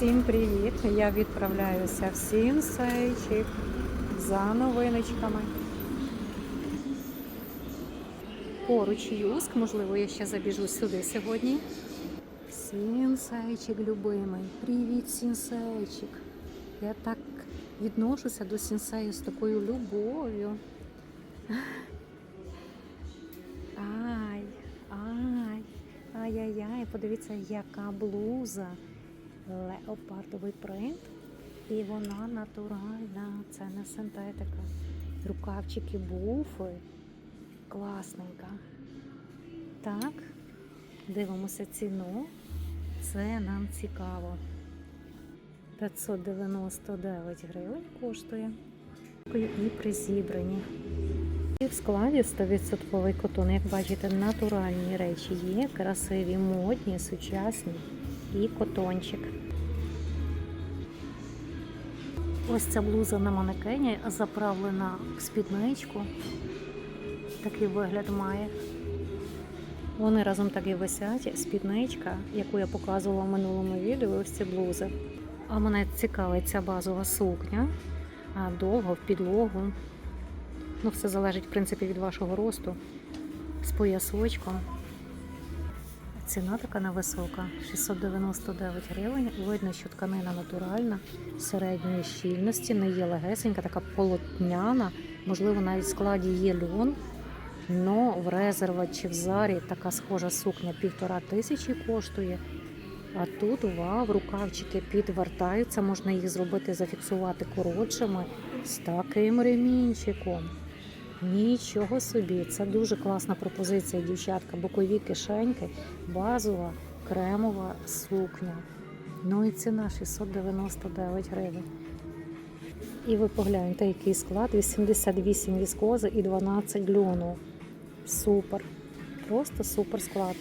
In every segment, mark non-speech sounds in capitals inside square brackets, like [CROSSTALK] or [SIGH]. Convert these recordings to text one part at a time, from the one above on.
Всім привіт! Я відправляюся в Сінсейчик за новиночками. Поруч Юск, можливо, я ще забіжу сюди сьогодні. Сінсейчик, любимий. Привіт, Сінсейчик. Я так відношуся до сінсею з такою любов'ю. Ай, ай, ай-яй-яй, подивіться, яка блуза. Леопардовий принт. І вона натуральна, це не синтетика. Рукавчики буфи. Класненька. Так, дивимося ціну. Це нам цікаво. 599 гривень коштує. І при зібранні. І в складі 100% котон, як бачите, натуральні речі є, красиві, модні, сучасні і котончик. Ось ця блуза на манекені заправлена в спідничку. Такий вигляд має. Вони разом так і висять. Спідничка, яку я показувала в минулому відео, ось ці блузи. А мене цікавить ця базова сукня, а довго в підлогу. Ну, все залежить, в принципі, від вашого росту з поясочком. Ціна така невисока 699 гривень. Видно, що тканина натуральна, середньої щільності, не є легесенька, така полотняна. Можливо, навіть в складі є льон. Но в резерва чи в зарі така схожа сукня півтора тисячі коштує. А тут вау, рукавчики підвертаються, можна їх зробити, зафіксувати коротшими з таким ремінчиком. Нічого собі, це дуже класна пропозиція, дівчатка. Бокові кишеньки, базова кремова сукня. Ну і ціна 699 гривень. І ви погляньте, який склад: 88 віскози і 12 льону. Супер. Просто супер склад.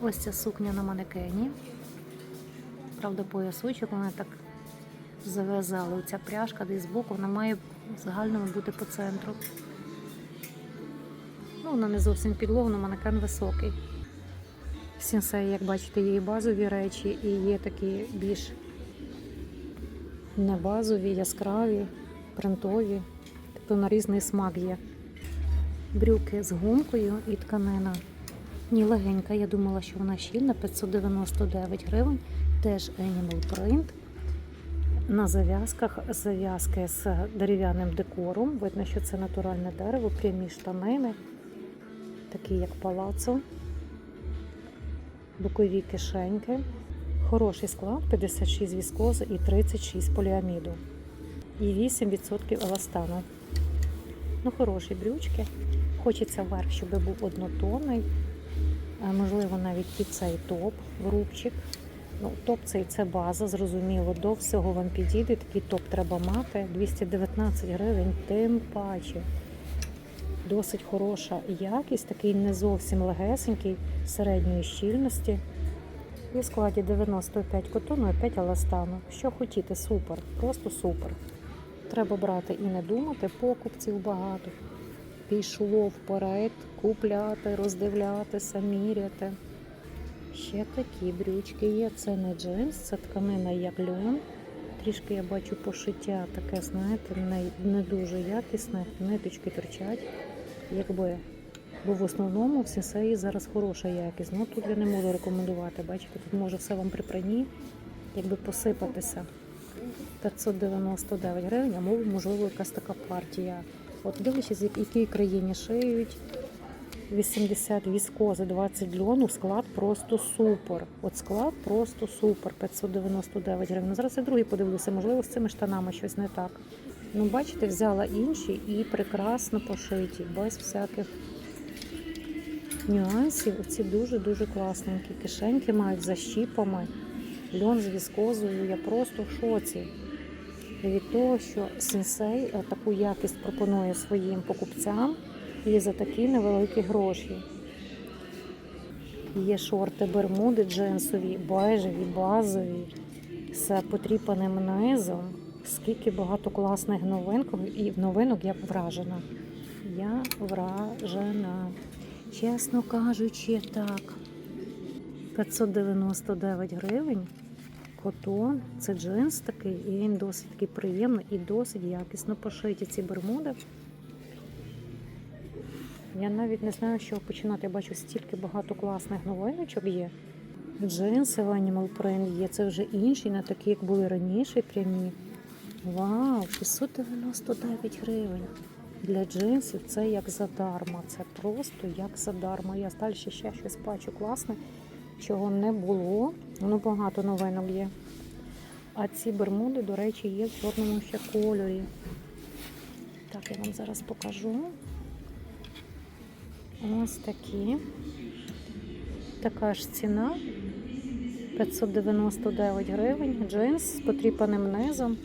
Ось ця сукня на манекені. Правда, поясочок вона так зав'язали. Оця пряжка десь збоку, вона має в загальному бути по центру. Ну, вона не зовсім підлога, але манекен високий. В сінсеї, як бачите, є і базові речі, і є такі більш не базові, яскраві, принтові. Тобто на різний смак є. Брюки з гумкою і тканина. Ні, легенька, я думала, що вона щільна, 599 гривень, теж Animal Print. На зав'язках зав'язки з дерев'яним декором. Видно, що це натуральне дерево, прямі штанини, такі як палацо, бокові кишеньки. Хороший склад 56 віскози і 36 поліаміду. І 8% еластану. Ну, хороші брючки. Хочеться верх, щоб був однотонний. Можливо, навіть під цей топ, грубчик. Ну, топ цей це база, зрозуміло. До всього вам підійде. Такий топ треба мати. 219 гривень, тим паче. Досить хороша якість, такий не зовсім легесенький, середньої щільності. І в складі 95 котону і 5 еластану. Що хотіти, супер, просто супер. Треба брати і не думати, покупців багато. Пішло вперед, купляти, роздивлятися, міряти. Ще такі брючки є. Це не джинс, це тканина як льон. Трішки я бачу пошиття таке, знаєте, не, не дуже якісне, ниточки торчать. Якби. Бо в основному в сенсеї зараз хороша якість. Ну тут я не можу рекомендувати. Бачите, тут може все вам при прані якби посипатися. 599 гривень, а можливо, якась така партія. От дивлячись, в якій країні шиють. 80 віскози, 20 льону, склад просто супер. От склад просто супер. 599 гривень. Ну, зараз я другий подивлюся, можливо, з цими штанами щось не так. Ну, бачите, взяла інші і прекрасно пошиті, без всяких нюансів. Оці дуже-дуже класненькі. Кишеньки мають за щіпами. Льон з віскозою. Я просто в шоці. Від того, що сенсей е, таку якість пропонує своїм покупцям і за такі невеликі гроші. Є шорти бермуди джинсові, бежеві, базові, з потріпаним низом. Скільки багато класних новинок і новинок я вражена. Я вражена. Чесно кажучи, так. 599 гривень котон. Це джинс такий, і він досить такий приємний і досить якісно пошиті ці бермуди. Я навіть не знаю, з чого починати. Я бачу стільки багато класних новиночок є. Джинси в Animal Print є. Це вже інші, не такі, як були раніше, прямі. Вау, 699 гривень. Для джинсів це як задарма. Це просто як задарма. Я далі ще щось бачу класне, чого не було. Ну, багато новинок є. А ці бермуди, до речі, є в чорному ще кольорі. Так, я вам зараз покажу. Ось такі. Така ж ціна. 599 гривень. Джинс з потріпаним низом.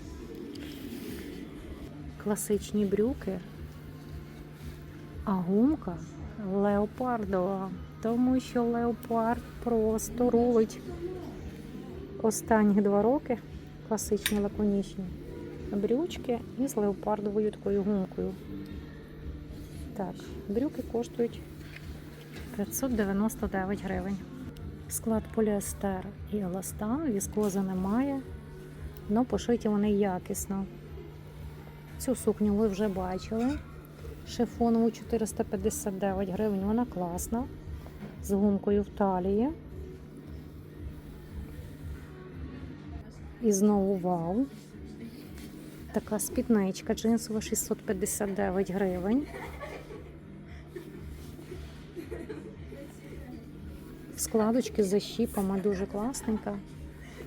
Класичні брюки. А гумка леопардова. Тому що леопард просто рулить. Останні два роки класичні лаконічні брючки із леопардовою такою гумкою. Так, брюки коштують 599 гривень. Склад поліестер і еластан, віскози немає, але пошиті вони якісно. Цю сукню ви вже бачили. Шифонову 459 гривень, вона класна. З гумкою в талії. І знову вау. Така спідничка джинсова 659 гривень. Складочки з защіпами дуже класненька.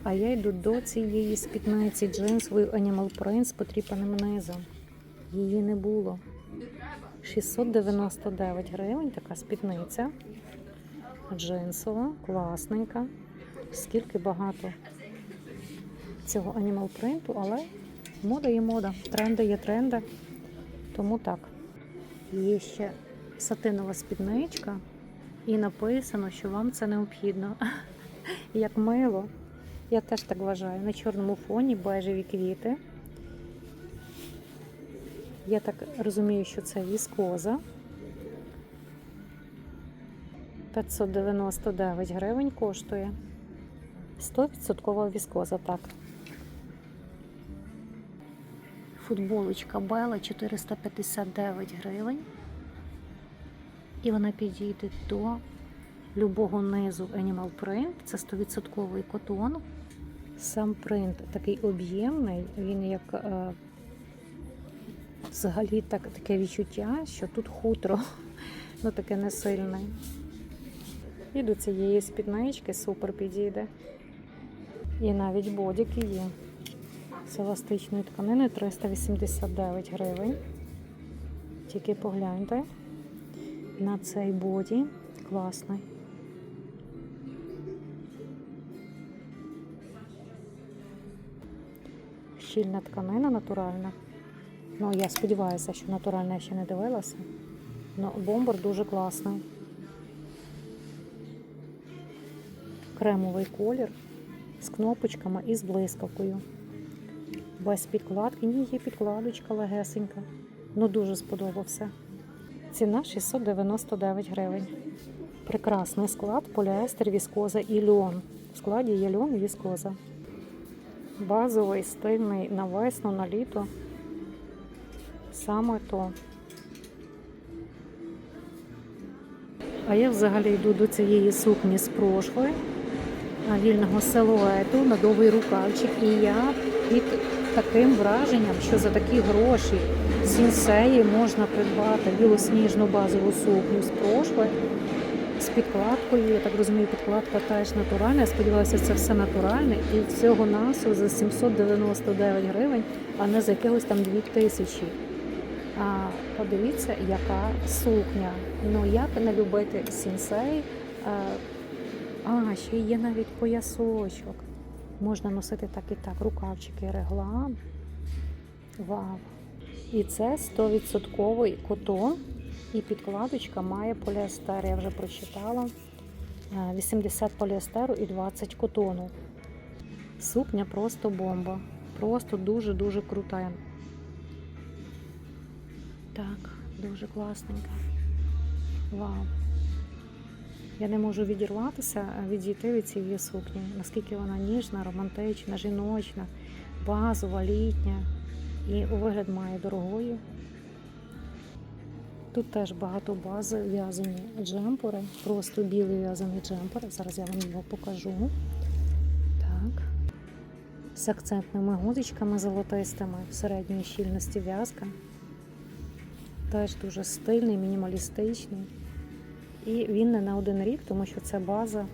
А я йду до цієї спідниці джинсової Animal Print з потріпаним низом. Її не було. 699 гривень така спідниця. Джинсова, класненька. Скільки багато цього Animal Print, але мода є мода, тренди є тренди. Тому так. Є ще сатинова спідничка, і написано, що вам це необхідно. [LAUGHS] Як мило. Я теж так вважаю. На чорному фоні бежеві квіти. Я так розумію, що це віскоза. 599 гривень коштує. 100% віскоза, так. Футболочка Бела 459 гривень. І вона підійде до любого низу Animal Print. Це 100% котон. Сам принт такий об'ємний, він як е, взагалі так, таке відчуття, що тут хутро, [LAUGHS] ну таке не сильне. І до цієї спіднички супер підійде. І навіть бодіки є. З еластичної тканини 389 гривень. Тільки погляньте на цей боді. Класний. Щільна тканина натуральна. Ну, я сподіваюся, що натуральна я ще не дивилася. Ну, бомбер дуже класний. Кремовий колір з кнопочками і з блискавкою. Без підкладки, ні, є підкладочка легесенька. Ну, дуже сподобався. Ціна 699 гривень. Прекрасний склад, поліестер, віскоза і льон. В складі є льон і віскоза. Базовий, стильний на весну, на літо. Саме то. А я взагалі йду до цієї сукні з прошлої а, вільного силуету на довгий рукавчик. І я під таким враженням, що за такі гроші з інсеї можна придбати білосніжну базову сукню з прошлої з підкладкою. Я так розумію, підкладка теж натуральна. Я сподіваюся, це все натуральне. І всього насу за 799 гривень, а не за якихось там 2000. А подивіться, яка сукня. Ну як не любити сінсей. А, ще є навіть поясочок. Можна носити так і так, рукавчики, реглан. Вау! І це 100% котон. І підкладочка має поліестер, я вже прочитала. 80 поліестеру і 20 котону. Сукня просто бомба. Просто дуже-дуже крута. Так, дуже класненька. Вау. Я не можу відірватися, відійти від цієї сукні, наскільки вона ніжна, романтична, жіночна, базова, літня. І вигляд має дорогою. Тут теж багато бази в'язані джемпери, просто білий в'язаний джемпер. Зараз я вам його покажу. Так. З акцентними гудочками золотистими середньої щільності в'язка. Теж дуже стильний, мінімалістичний. І він не на один рік, тому що це база.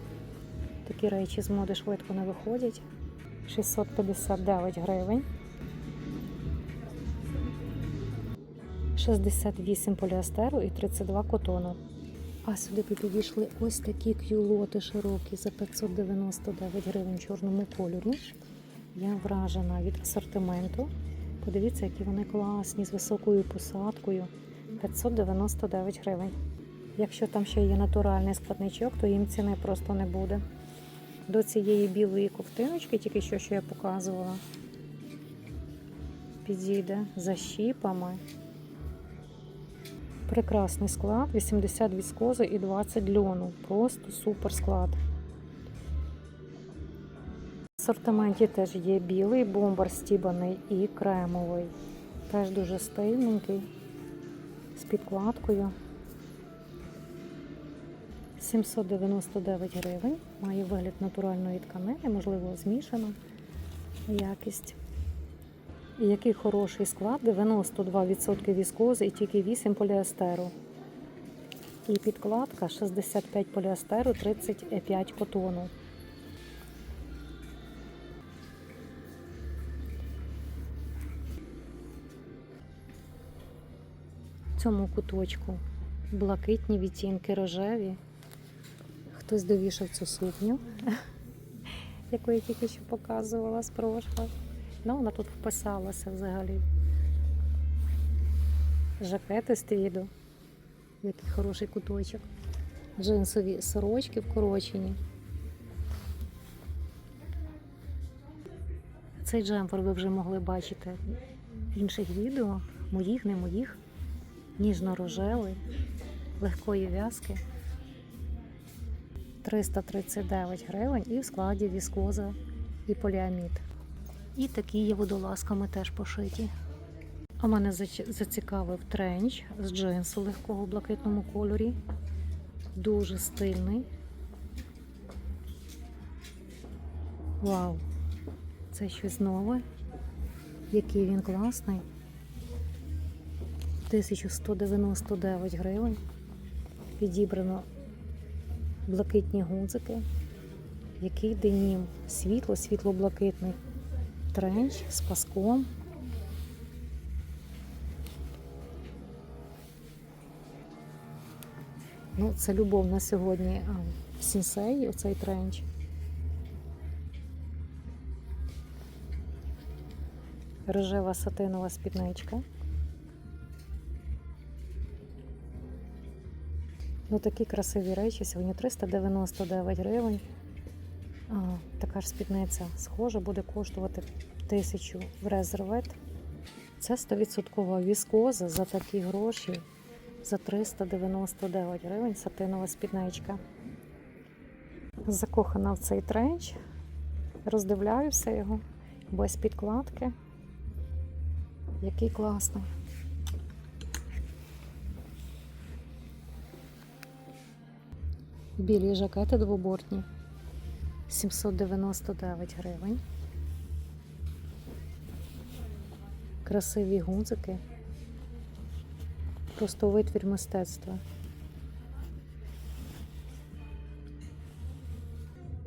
Такі речі з моди швидко не виходять. 659 гривень. 68 поліастеру і 32 котону. А сюди підійшли ось такі кюлоти широкі за 599 гривень чорному кольорі. Я вражена від асортименту. Подивіться, які вони класні з високою посадкою. 599 гривень. Якщо там ще є натуральний складничок, то їм ціни просто не буде. До цієї білої ковтиночки, тільки що, що я показувала, підійде за щіпами. Прекрасний склад, 80 віскози і 20 льону. Просто супер склад. В асортименті теж є білий бомбар стібаний і кремовий. Теж дуже стильненький, з підкладкою. 799 гривень. Має вигляд натуральної тканини, можливо, змішана якість. І який хороший склад, 92% віскози і тільки 8 поліестеру. І підкладка 65 поліестеру, 35 котону. В цьому куточку блакитні відтінки рожеві. Хтось довішав цю сукню, [LAUGHS] яку я тільки що показувала з прошлого. Ну, вона тут вписалася взагалі. Жакети з твіду. Який хороший куточок. Джинсові сорочки вкорочені. Цей джемпер ви вже могли бачити в інших відео. Моїх, не моїх. Ніжно-рожевий, легкої в'язки. 339 гривень і в складі віскоза і поліамід. І такі є водолазками теж пошиті. А мене зацікавив тренч з джинсу легкого в блакитному кольорі. Дуже стильний. Вау! Це щось нове. Який він класний. 1199 гривень. Підібрано блакитні гудзики. Який денім. Світло, світло-блакитний тренч з паском. Ну, це любов на сьогодні в оцей тренч. Рожева сатинова спідничка. Ну, такі красиві речі. Сьогодні 399 гривень. Така ж спідниця схожа, буде коштувати тисячу в резервет. Це 100% віскоза за такі гроші за 399 гривень сатинова спідничка. Закохана в цей тренч, роздивляюся його без підкладки. Який класний. Білі жакети двобортні. 799 гривень. Красиві гудзики. Просто витвір мистецтва.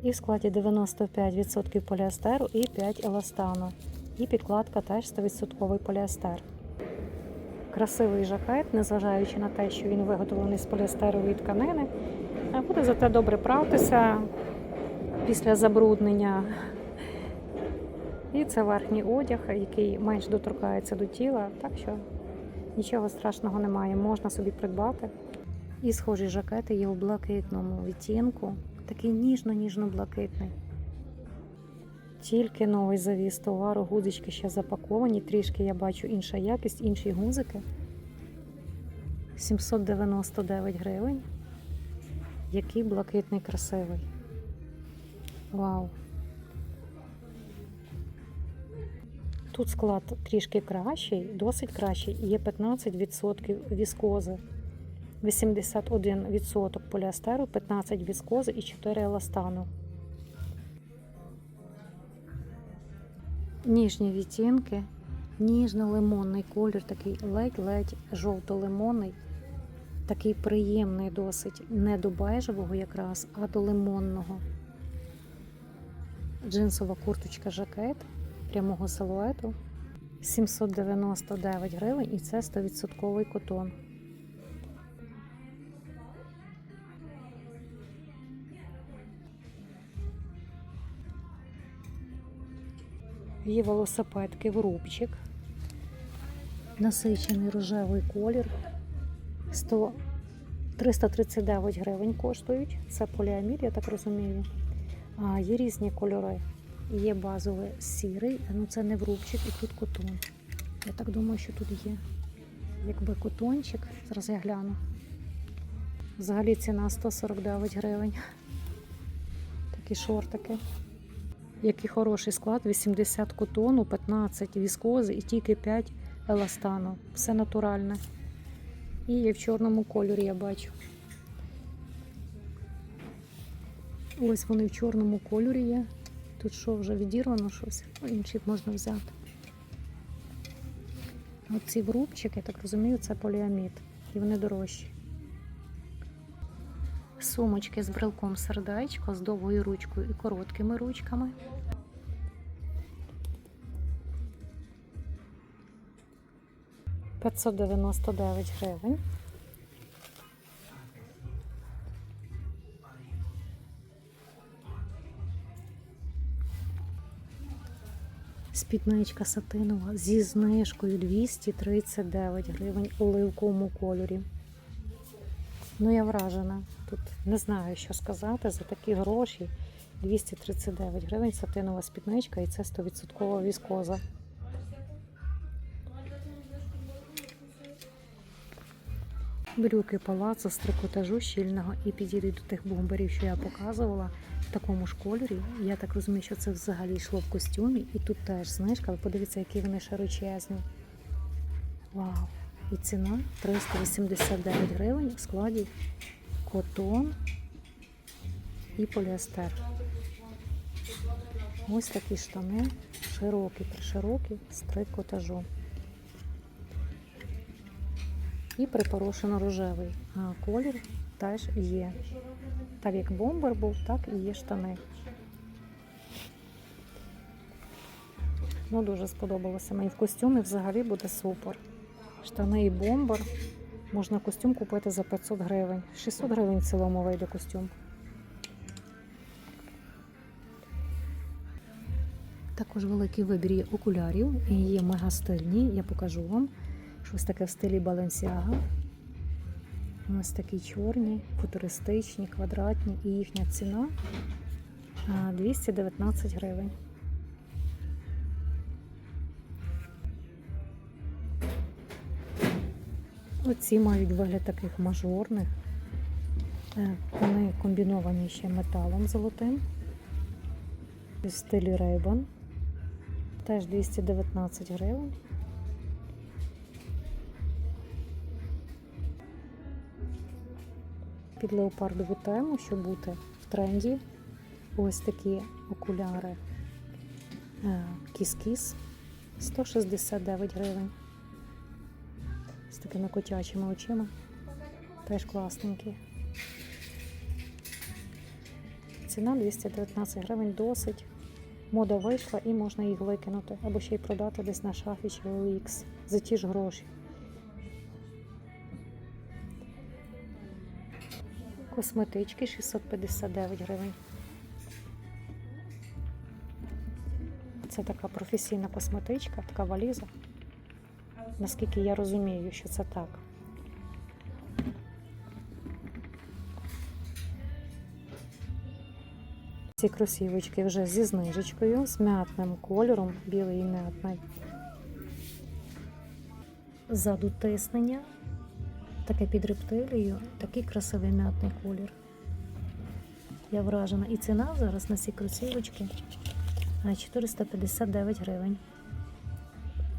І в складі 95% поліастеру і 5 еластану. І підкладка теж 100% поліастер. Красивий жакет, незважаючи на те, що він виготовлений з поліастерової тканини, буде зате добре пратися після забруднення. І це верхній одяг, який менш доторкається до тіла, так що нічого страшного немає, можна собі придбати. І схожі жакети є у блакитному відтінку, такий ніжно-ніжно-блакитний. Тільки новий завіз товару, гудзички ще запаковані, трішки я бачу інша якість, інші гузики. 799 гривень. Який блакитний красивий. Вау. Тут склад трішки кращий, досить кращий. Є 15% віскози, 81% поліастеру, 15 віскози і 4 еластану. Ніжні відтінки, ніжно-лимонний колір, такий ледь-ледь жовто-лимонний, такий приємний досить, не до бежевого якраз, а до лимонного. Джинсова курточка жакет прямого силуету 799 гривень і це 100% котон. Є велосипедки в рубчик. Насичений рожевий колір. 100, 339 гривень коштують. Це поліамід, я так розумію. Є різні кольори. Є базовий сірий, ну це не в рубчик і тут котон. Я так думаю, що тут є якби котончик. Зараз я гляну. Взагалі ціна 149 гривень. Такі шортики. Який хороший склад, 80 котону, 15 віскози і тільки 5 еластану. Все натуральне. І є в чорному кольорі, я бачу. Ось вони в чорному кольорі є. Тут що вже відірвано щось, інший можна взяти. Оці врубчики, я так розумію, це поліамід. І вони дорожчі. Сумочки з брелком сердечко, з довгою ручкою і короткими ручками. П'ятсот дев'яносто дев'ять гривень. Спідничка сатинова зі знижкою 239 гривень у оливковому кольорі. Ну, я вражена. Тут не знаю, що сказати. За такі гроші 239 гривень сатинова спідничка і це 100% віскоза. Брюки палацу з трикотажу щільного і підійдуть до тих бомберів, що я показувала в такому ж кольорі. Я так розумію, що це взагалі йшло в костюмі, і тут теж знижка. Ви подивіться, які вони широчезні. Вау! І ціна 389 гривень в складі котон і поліестер. Ось такі штани, широкі, приширокі, з трикотажу. І припорошено рожевий а колір теж є. Так як бомбер був, так і є штани. Ну, дуже сподобалося мені в костюмі взагалі буде супер. Штани і бомбер. Можна костюм купити за 500 гривень. 600 гривень в цілому вийде костюм. Також великий вибір є окулярів і є мега стильні. Я покажу вам. Щось таке в стилі Balenciaga. Ось такі чорні, футуристичні, квадратні і їхня ціна 219 гривень. Оці мають вигляд таких мажорних. Е, Вони комбіновані ще металом золотим. В стилі Ray-Ban. Теж 219 гривень. Під леопардову тему, щоб бути в тренді. Ось такі окуляри е, Кіс-Кіс 169 гривень. З такими котячими очима. Теж класненькі. Ціна 219 гривень досить. Мода вийшла і можна їх викинути або ще й продати десь на шафі чи OLX за ті ж гроші. Косметички 659 гривень. Це така професійна косметичка, така валіза. Наскільки я розумію, що це так. Ці кросівочки вже зі знижечкою, з м'ятним кольором, білий і м'ятний. Ззаду тиснення, таке під рептилією, такий красивий м'ятний колір. Я вражена. І ціна зараз на ці кросівочки а, 459 гривень.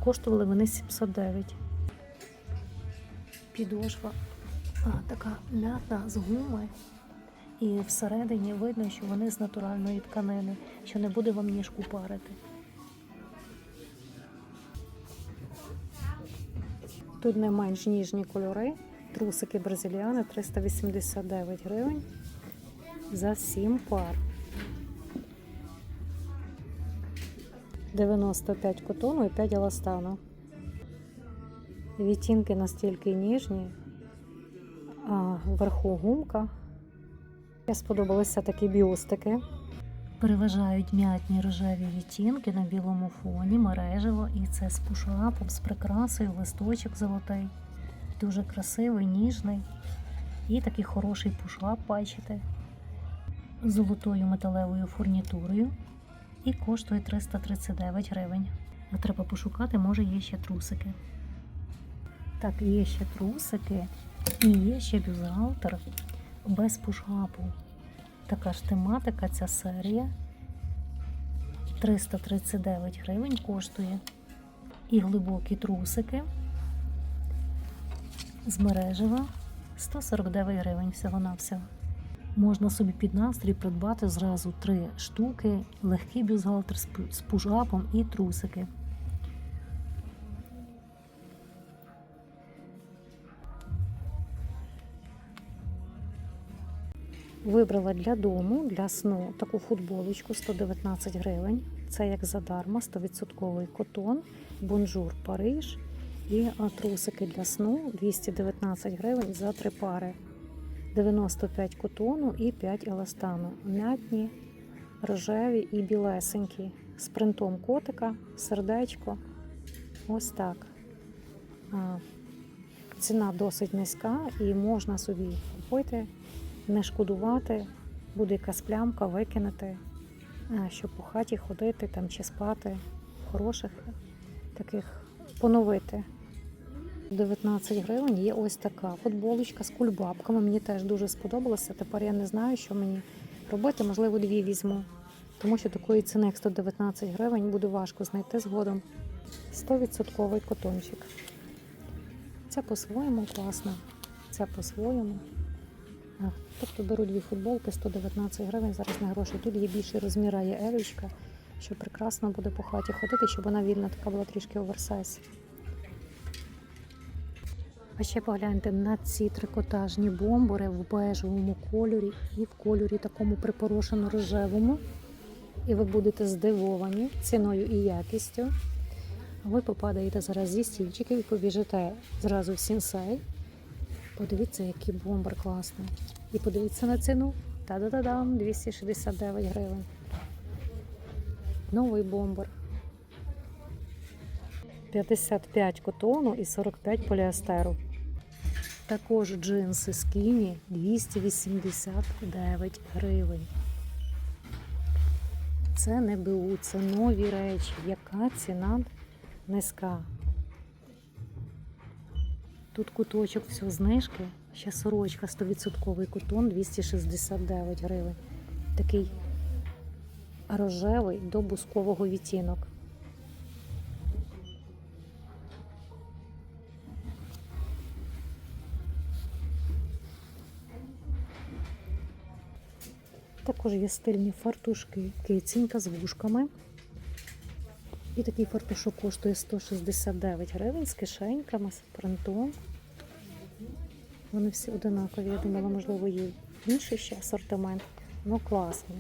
Коштували вони 709. Підошва а, така м'ята з гуми. І всередині видно, що вони з натуральної тканини, що не буде вам ніжку парити. Тут не менш ніжні кольори. Трусики бразиліани 389 гривень за 7 пар. 95 котону і 5 еластану. Відтінки настільки ніжні, а вверху гумка. Мені сподобалися такі бюстики. Переважають м'ятні рожеві відтінки на білому фоні, мережево, і це з пушапом, з прикрасою, листочок золотий. Дуже красивий, ніжний. І такий хороший пушап, бачите, з золотою металевою фурнітурою. І коштує 339 гривень. А треба пошукати, може є ще трусики. Так, є ще трусики і є ще бюзгалтер без пушапу. Така ж тематика, ця серія. 339 гривень коштує. І глибокі трусики з мережева 149 гривень всього-навсього. Можна собі під настрій придбати зразу три штуки, легкий бюстгальтер з пу- з пушапом і трусики. Вибрала для дому, для сну таку футболочку 119 гривень. Це як задарма, 100% котон, бонжур Париж і трусики для сну 219 гривень за три пари. 95 котону і 5 еластану. М'ятні, рожеві і білесенькі. З принтом котика, сердечко. Ось так. Ціна досить низька і можна собі купити, не шкодувати, буде якась плямка, викинути, щоб по хаті ходити там чи спати. Хороших таких поновити. 19 гривень є ось така футболочка з кульбабками. Мені теж дуже сподобалося. Тепер я не знаю, що мені робити. Можливо, дві візьму. Тому що такої ціни, як 119 гривень, буде важко знайти згодом. 100% котончик. Це по-своєму класно. Це по-своєму. Тобто беру дві футболки 119 гривень. Зараз на гроші. Тут є більший розмір, є елючка, що прекрасно буде по хаті ходити, щоб вона вільна така була трішки оверсайз. А ще погляньте на ці трикотажні бомбори в бежевому кольорі і в кольорі такому припорошено рожевому. І ви будете здивовані ціною і якістю. Ви попадаєте зараз зі стільчиків і побіжите зразу в сінсей. Подивіться, який бомбер класний. І подивіться на ціну. Та-да-да-дам, 269 гривень. Новий бомбер. 55 котону і 45 поліестеру. Також джинси скіні 289 гривень. Це не БУ, це нові речі. Яка ціна низька? Тут куточок все знижки. Ще сорочка 100% котон 269 гривень. Такий рожевий до бускового відтінок. Також є стильні фартушки, кицінька з вушками. І такий фартушок коштує 169 гривень з кишеньками, з принтом. Вони всі одинакові. Я думала, можливо, є інший ще асортимент. Ну, класний.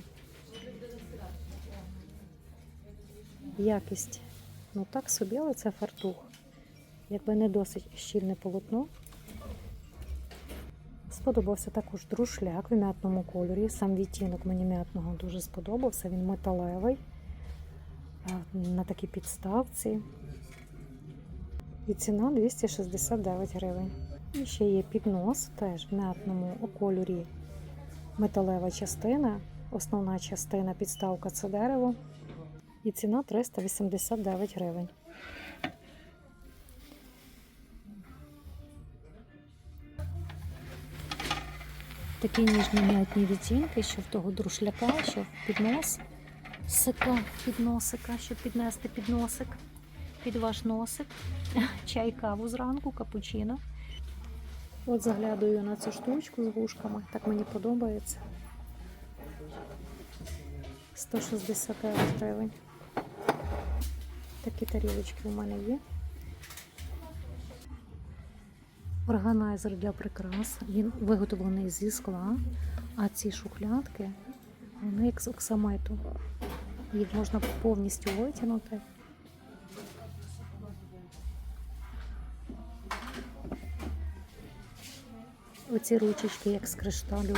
Якість. Ну так собі, але це фартух. Якби не досить щільне полотно. Сподобався також друшляк в м'ятному кольорі. Сам відтінок мені м'ятного дуже сподобався. Він металевий на такій підставці. І ціна 269 гривень. І ще є піднос, теж в м'ятному кольорі металева частина. Основна частина підставка це дерево. І ціна 389 гривень. Такі ніжні м'ятні відтінки, що в того друшляка, що піднос, сика, підносика, щоб піднести підносик під ваш носик, [LAUGHS] чай, каву зранку, капучино. От заглядаю на цю штучку з вушками, так мені подобається. 169 гривень. Такі тарілочки у мене є. Органайзер для прикрас. Він виготовлений зі скла, а ці шухлядки вони як з оксамиту. Їх можна повністю витягнути. Оці ручечки як з кришталю.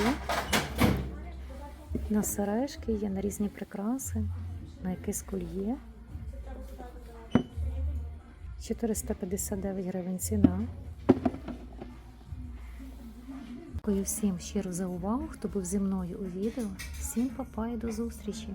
На сережки є на різні прикраси, на якесь кольє. 459 гривень ціна. Дякую всім щиро за увагу, хто був зі мною у відео. Всім папа і до зустрічі!